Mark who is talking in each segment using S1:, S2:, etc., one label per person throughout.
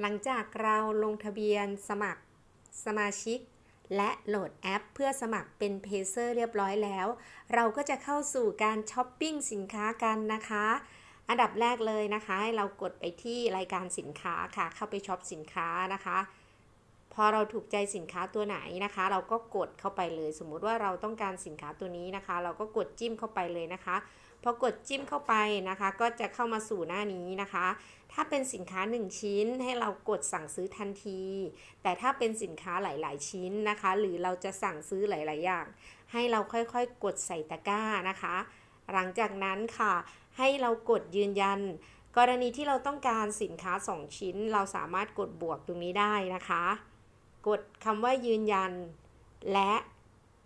S1: หลังจากเราลงทะเบียนสมัครสมาชิก และโหลดแอป เพื่อสมัครเป็นเพเซอร์เรียบร้อยแล้ว เราก็จะเข้าสู่การช้อปปิ้งสินค้ากันนะคะ อันดับแรกเลยนะคะ ให้เรากดไปที่รายการสินค้าค่ะ เข้าไปช็อปสินค้านะคะ พอเราถูกใจสินค้าตัวไหนนะคะ เราก็กดเข้าไปเลย สมมุติว่าเราต้องการสินค้าตัวนี้นะคะ เราก็กดจิ้มเข้าไปเลยนะคะพอกดจิ้มเข้าไปนะคะ ก็จะเข้ามาสู่หน้านี้นะคะ ถ้าเป็นสินค้า 1 ชิ้นให้เรากดสั่งซื้อทันที แต่ถ้าเป็นสินค้าหลาย ๆ ชิ้นนะคะ หรือเราจะสั่งซื้อหลาย ๆ อย่าง ให้เราค่อย ๆ กดใส่ตะกร้านะคะ หลังจากนั้นค่ะ ให้เรากดยืนยัน กรณีที่เราต้องการสินค้า 2 ชิ้น เราสามารถกดบวกตรงนี้ได้นะคะ กดคำว่ายืนยัน และ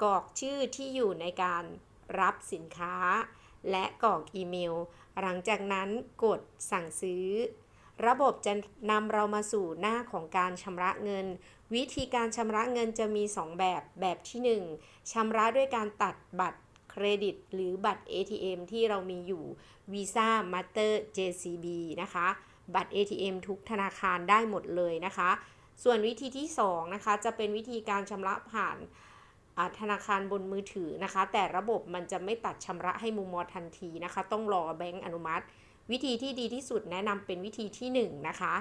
S1: กรอกชื่อที่อยู่ในการรับสินค้า และกรอกอีเมล หลังจากนั้นกดสั่งซื้อ ระบบจะนำเรามาสู่หน้าของการชำระเงิน วิธีการชำระเงินจะมี 2 แบบ แบบที่ 1ชำระด้วยการตัดบัตรเครดิต หรือบัตร ATM ที่เรามีอยู่ Visa Master JCB นะคะ บัตร ATM ทุกธนาคารได้หมดเลยนะคะ ส่วนวิธีที่2นะคะจะเป็นวิธีการชำระผ่านธนาคารบนมือถือนะคะ แต่ระบบมันจะไม่ตัดชำระให้มุมมอทันทีนะคะ ต้องรอแบงก์อนุมัติ วิธีที่ดีที่สุดแนะนำเป็นวิธีที่ 1 นะคะ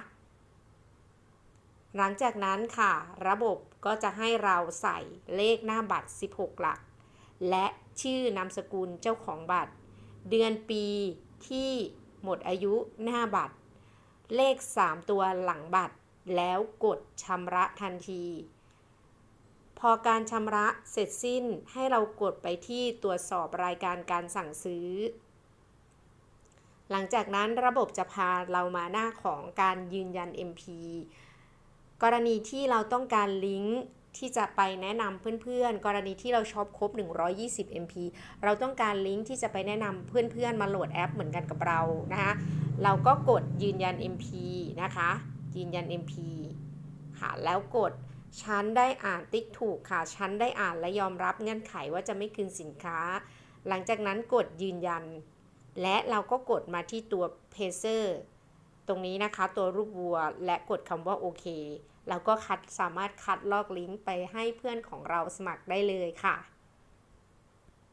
S1: หลังจากนั้นค่ะ ระบบก็จะให้เราใส่เลขหน้าบัตร 16 หลัก และชื่อนามสกุลเจ้าของบัตร เดือนปีที่หมดอายุหน้าบัตร เลข 3 ตัวหลังบัตร แล้วกดชำระทันที พอการชำระเสร็จสิ้นให้เรากดไปที่ตรวจสอบรายการการสั่งซื้อ หลังจากนั้นระบบจะพาเรามาหน้าของการยืนยัน MP กรณีที่เราต้องการลิงก์ที่จะไปแนะนำเพื่อนๆ กรณีที่เราช็อปครบ 120 MP เราต้องการลิงก์ที่จะไปแนะนำเพื่อนๆ มาโหลดแอปเหมือนกันกับเรานะคะ เราก็กดยืนยัน MP นะคะ ยืนยัน MP ค่ะแล้วกดฉันได้อ่านติ๊กถูกค่ะฉันได้อ่านและยอมรับเงื่อนไขว่าจะไม่คืนสินค้า หลังจากนั้นกดยืนยัน และเราก็กดมาที่ตัว p a c e r ตรงนี้นะคะตัวรูปวัวและกดคำว่าโอเคเราก็คัดสามารถคัดลอกลิงก์ไปให้เพื่อนของเราสมัครได้เลยค่ะ